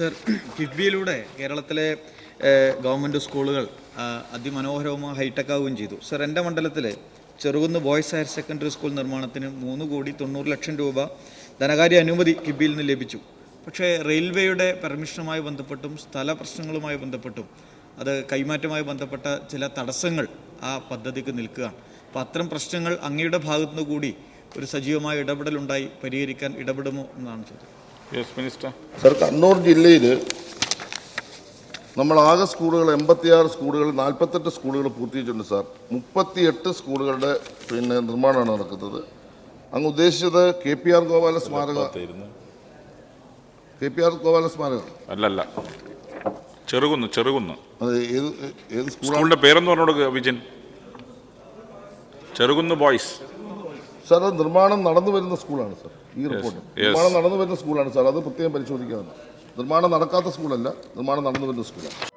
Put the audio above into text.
Sir കിഫ്ബിയിലൂടെ കേരളത്തിലെ government സ്കൂളുകൾ അതിമനോഹരവുമായി അതിമനോഹരവും hi tech ആവുകയും ചെയ്തു. സർ എന്റെ മണ്ഡലത്തിൽ Cherukunnu boys higher secondary school നിർമ്മാണത്തിന് മൂന്ന് കോടി തൊണ്ണൂറ് ലക്ഷം രൂപ ധനകാര്യ അനുമതി കിഫ്ബിയിൽ നിന്ന് ലഭിച്ചു. പക്ഷേ റെയിൽവേയുടെ പെർമിഷനുമായി ബന്ധപ്പെട്ടും സ്ഥല പ്രശ്നങ്ങളുമായി ബന്ധപ്പെട്ടും അത് കൈമാറ്റവുമായി ബന്ധപ്പെട്ട ചില തടസ്സങ്ങൾ ആ പദ്ധതിക്ക് നിൽക്കുകയാണ്. അപ്പോൾ അത്തരം പ്രശ്നങ്ങൾ അങ്ങയുടെ ഭാഗത്തുനിന്ന് കൂടി ഒരു സജീവമായ ഇടപെടലുണ്ടായി പരിഹരിക്കാൻ ഇടപെടുമോ എന്നാണ് ചോദ്യം. സർ കണ്ണൂർ ജില്ലയിൽ നമ്മൾ ആകെ സ്കൂളുകൾ എൺപത്തിയാറ് സ്കൂളുകൾ നാൽപ്പത്തെട്ട് സ്കൂളുകൾ പൂർത്തീകരിച്ചിട്ടുണ്ട് സാർ മുപ്പത്തിയെട്ട് സ്കൂളുകളുടെ പിന്നെ നിർമ്മാണമാണ് നടക്കുന്നത്. അങ്ങ് ഉദ്ദേശിച്ചത് കെ പി ആർ ഗോപാല സ്മാരക കെ പി ആർ ഗോപാല സ്മാരകം. അല്ലല്ല. ചെറുകുന്ന് ചെറുകുന്ന്. അത് ഏത് ഏത് സ്കൂളിന്റെ പേരെന്ന് പറഞ്ഞോട് വിജിൻ ചെറുകുന്ന് ബോയ്സ്. സാർ അത് നിർമ്മാണം നടന്നു വരുന്ന സ്കൂളാണ് സാർ ഈ റിപ്പോർട്ട്. നിർമ്മാണം നടന്നു വരുന്ന സ്കൂളാണ് സാർ അത് പ്രത്യേകം പരിശോധിക്കാവുന്ന നിർമ്മാണം നടക്കാത്ത സ്കൂളല്ല നിർമ്മാണം നടന്നു വരുന്ന സ്കൂളാണ്.